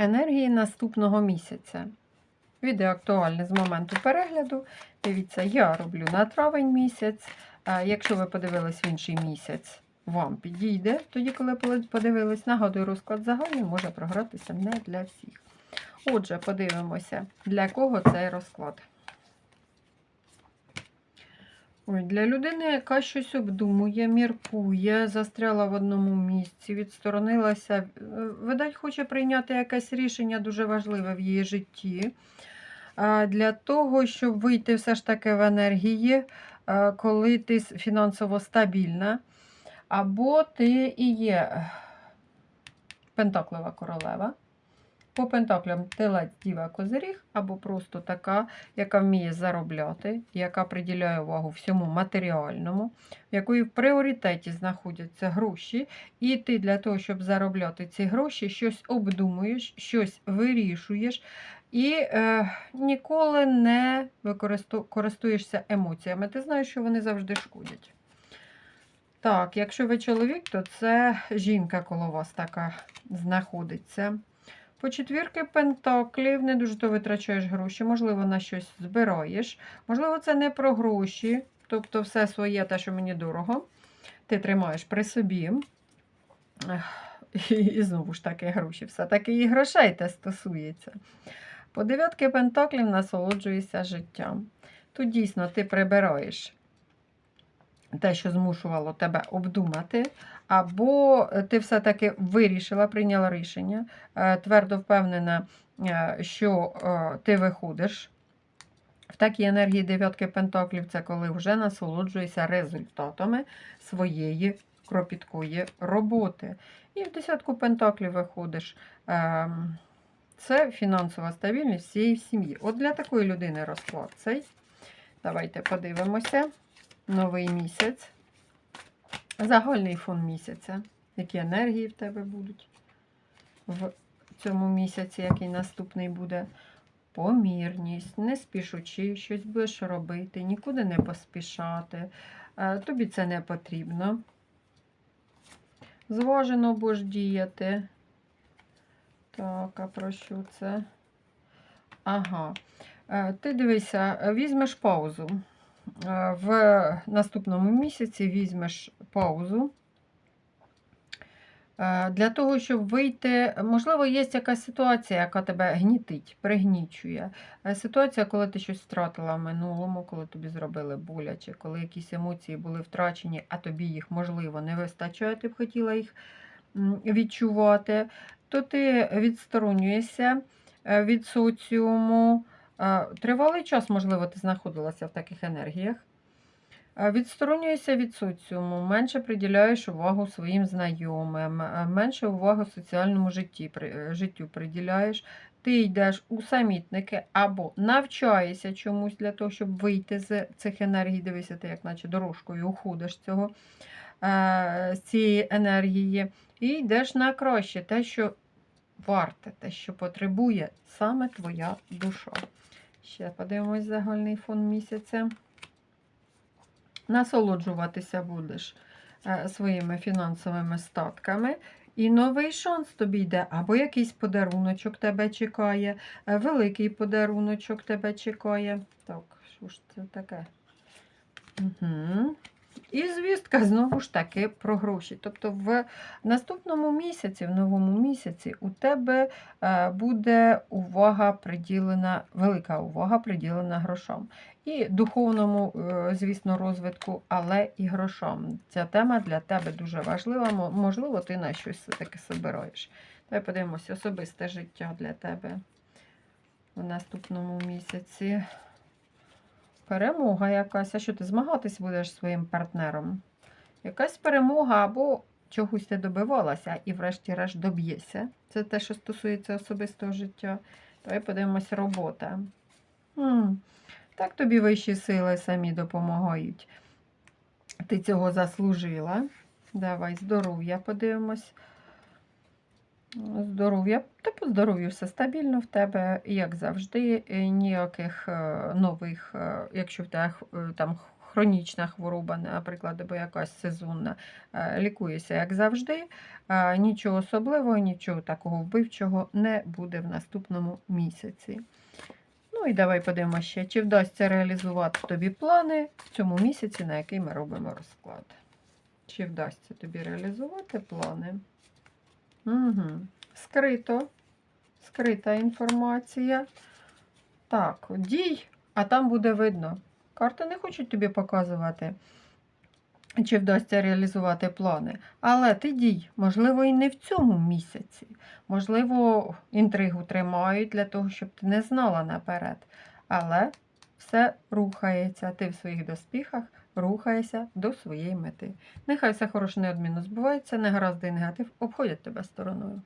енергії наступного місяця. Відео актуальне з моменту перегляду. Дивіться, я роблю на травень місяць. Якщо ви подивились в інший місяць, вам підійде. Тоді, коли подивились, нагадую, розклад загальний може програтися не для всіх. Отже, подивимося, для кого цей розклад. Ой, для людини, яка щось обдумує, міркує, застряла в одному місці, відсторонилася, е, видать, хоче прийняти якесь рішення дуже важливе в її житті. Для того, щоб вийти все ж таки в енергії, е, коли ти фінансово стабільна, або ти і є пентаклева королева. По пентаклям телець діва козиріг, або просто така, яка вміє заробляти, яка приділяє увагу всьому матеріальному, в якої в пріоритеті знаходяться гроші, і ти для того, щоб заробляти ці гроші, щось обдумуєш, щось вирішуєш і е, ніколи не користуєшся емоціями. Ти знаєш, що вони завжди шкодять. Так, якщо ви чоловік, то це жінка коло вас така знаходиться. По четвірки пентаклів не дуже то витрачаєш гроші, можливо, на щось збираєш. Можливо, це не про гроші, тобто все своє, те, що мені дорого, ти тримаєш при собі. І, і знову ж таки гроші. Все-таки і грошей те стосується. По дев'ятки пентаклів насолоджуєшся життям. Тут дійсно ти прибираєш те, що змушувало тебе обдумати, або ти все-таки вирішила, прийняла рішення, е, твердо впевнена, е, що е, ти виходиш. В такій енергії дев'ятки пентаклів це коли вже насолоджуєшся результатами своєї кропіткої роботи. І в десятку пентаклів виходиш. ем, Це фінансова стабільність всієї сім'ї. От для такої людини розклад цей. Давайте подивимося. Новий місяць. Загальний фон місяця. Які енергії в тебе будуть в цьому місяці, який наступний буде. Помірність, не спішучи, щось будеш робити, нікуди не поспішати. Е, Тобі це не потрібно. Зважено будеш діяти. Так, а про що це? Ага. Е, Ти дивися, візьмеш паузу. Е, В наступному місяці візьмеш паузу. Е, Для того, щоб вийти, можливо, є якась ситуація, яка тебе гнітить, пригнічує. Е, Ситуація, коли ти щось втратила в минулому, коли тобі зробили боляче, коли якісь емоції були втрачені, а тобі їх, можливо, не вистачає, ти б хотіла їх відчувати, то ти відсторонюєшся від соціуму. Е, Тривалий час, можливо, ти знаходилася в таких енергіях. Е, Відсторонюєшся від соціуму, менше приділяєш увагу своїм знайомим, е, менше уваги соціальному житті, життю приділяєш. Ти йдеш у самітники або навчаєшся чомусь для того, щоб вийти з цих енергій. Дивися, ти як наче дорожкою уходиш цього, з цієї енергії. І йдеш на краще, те, що варте, те, що потребує саме твоя душа. Ще подивимось загальний фон місяця насолоджуватися будеш е, своїми фінансовими статками. І новий шанс тобі йде, або якийсь подаруночок тебе чекає, е, великий подаруночок тебе чекає. Так, що ж це таке? Угу. І звістка знову ж таки про гроші. Тобто в наступному місяці, в новому місяці, у тебе е, буде увага приділена, велика увага приділена грошам. І духовному, е, звісно, розвитку, але і грошам. Ця тема для тебе дуже важлива. Можливо, ти на щось все-таки собираєш. Давай подивимося, особисте життя для тебе у наступному місяці. Перемога якась. А що ти змагатись будеш зі своїм партнером? Якась перемога або чогось ти добивалася і, врешті-решт, доб'єшся. Це те, що стосується особистого життя. Давай подивимося, робота. М, Так тобі вищі сили самі допомагають. Ти цього заслужила. Давай здоров'я подивимось. Здоров'я, та по здоров'ю все стабільно в тебе, як завжди, ніяких е, нових, е, якщо в тебе е, там хронічна хвороба, наприклад, або якась сезонна, лікуєшся, як завжди. Нічого особливого, нічого такого вбивчого не буде в наступному місяці. Ну і давай подивимося ще, чи вдасться реалізувати тобі плани в цьому місяці, на який ми робимо розклад. Чи вдасться тобі реалізувати плани? Угу. Скрито. Скрита інформація. Так, дій, а там буде видно. Карти не хочуть тобі показувати, чи вдасться реалізувати плани. Але ти дій, можливо, і не в цьому місяці. Можливо, інтригу тримають для того, щоб ти не знала наперед. Але все рухається. Ти в своїх доспіхах рухаєшся до своєї мети. Нехай все хороше неодмінно збувається, негаразди і негатив обходять тебе стороною.